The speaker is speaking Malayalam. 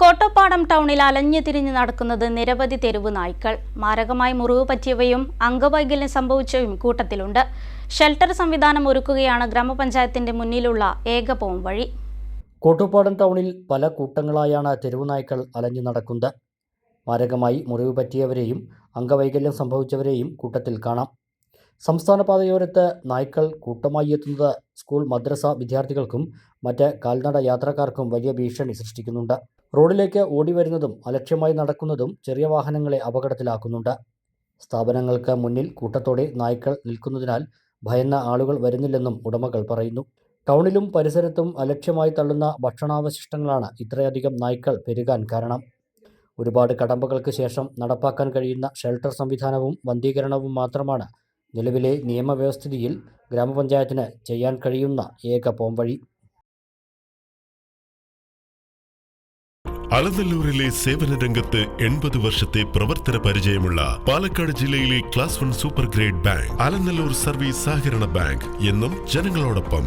കോട്ടപ്പാടം ടൗണിൽ അലഞ്ഞു തിരിഞ്ഞ് നടക്കുന്നത് നിരവധി തെരുവ് നായ്ക്കൾ. മാരകമായി മുറിവ് പറ്റിയവയും അംഗവൈകല്യം സംഭവിച്ചവയും കൂട്ടത്തിലുണ്ട്. ഷെൽട്ടർ സംവിധാനം ഒരുക്കുകയാണ് ഗ്രാമപഞ്ചായത്തിന്റെ മുന്നിലുള്ള ഏക പോം വഴി. കോട്ടപ്പാടം ടൗണിൽ പല കൂട്ടങ്ങളായാണ് തെരുവ് നായ്ക്കൾ അലഞ്ഞു നടക്കുന്നത്. മാരകമായി മുറിവ് പറ്റിയവരെയും അംഗവൈകല്യം സംഭവിച്ചവരെയും കൂട്ടത്തിൽ കാണാം. സംസ്ഥാന പാതയോരത്ത് നായ്ക്കൾ കൂട്ടമായി എത്തുന്നത് സ്കൂൾ മദ്രസ വിദ്യാർത്ഥികൾക്കും മറ്റ് കാൽനട യാത്രക്കാർക്കും വലിയ ഭീഷണി സൃഷ്ടിക്കുന്നുണ്ട്. റോഡിലേക്ക് ഓടി വരുന്നതും അലക്ഷ്യമായി നടക്കുന്നതും ചെറിയ വാഹനങ്ങളെ അപകടത്തിലാക്കുന്നുണ്ട്. സ്ഥാപനങ്ങൾക്ക് മുന്നിൽ കൂട്ടത്തോടെ നായ്ക്കൾ നിൽക്കുന്നതിനാൽ ഭയന്ന ആളുകൾ വരുന്നില്ലെന്നും ഉടമകൾ പറയുന്നു. ടൗണിലും പരിസരത്തും അലക്ഷ്യമായി തള്ളുന്ന ഭക്ഷണാവശിഷ്ടങ്ങളാണ് ഇത്രയധികം നായ്ക്കൾ പെരുകാൻ കാരണം. ഒരുപാട് കടമ്പകൾക്ക് ശേഷം നടപ്പാക്കാൻ കഴിയുന്ന ഷെൽട്ടർ സംവിധാനവും വന്ധീകരണവും മാത്രമാണ് നിലവിലെ നിയമവ്യവസ്ഥിതിയിൽ ഗ്രാമപഞ്ചായത്തിന് ചെയ്യാൻ കഴിയുന്ന ഏക പോംവഴി. അലനല്ലൂരിലെ സേവന രംഗത്ത് എൺപത് വർഷത്തെ പ്രവർത്തന പരിചയമുള്ള പാലക്കാട് ജില്ലയിലെ class one super grade bank Alanallur service സഹകരണ ബാങ്ക് എന്നും ജനങ്ങളോടൊപ്പം.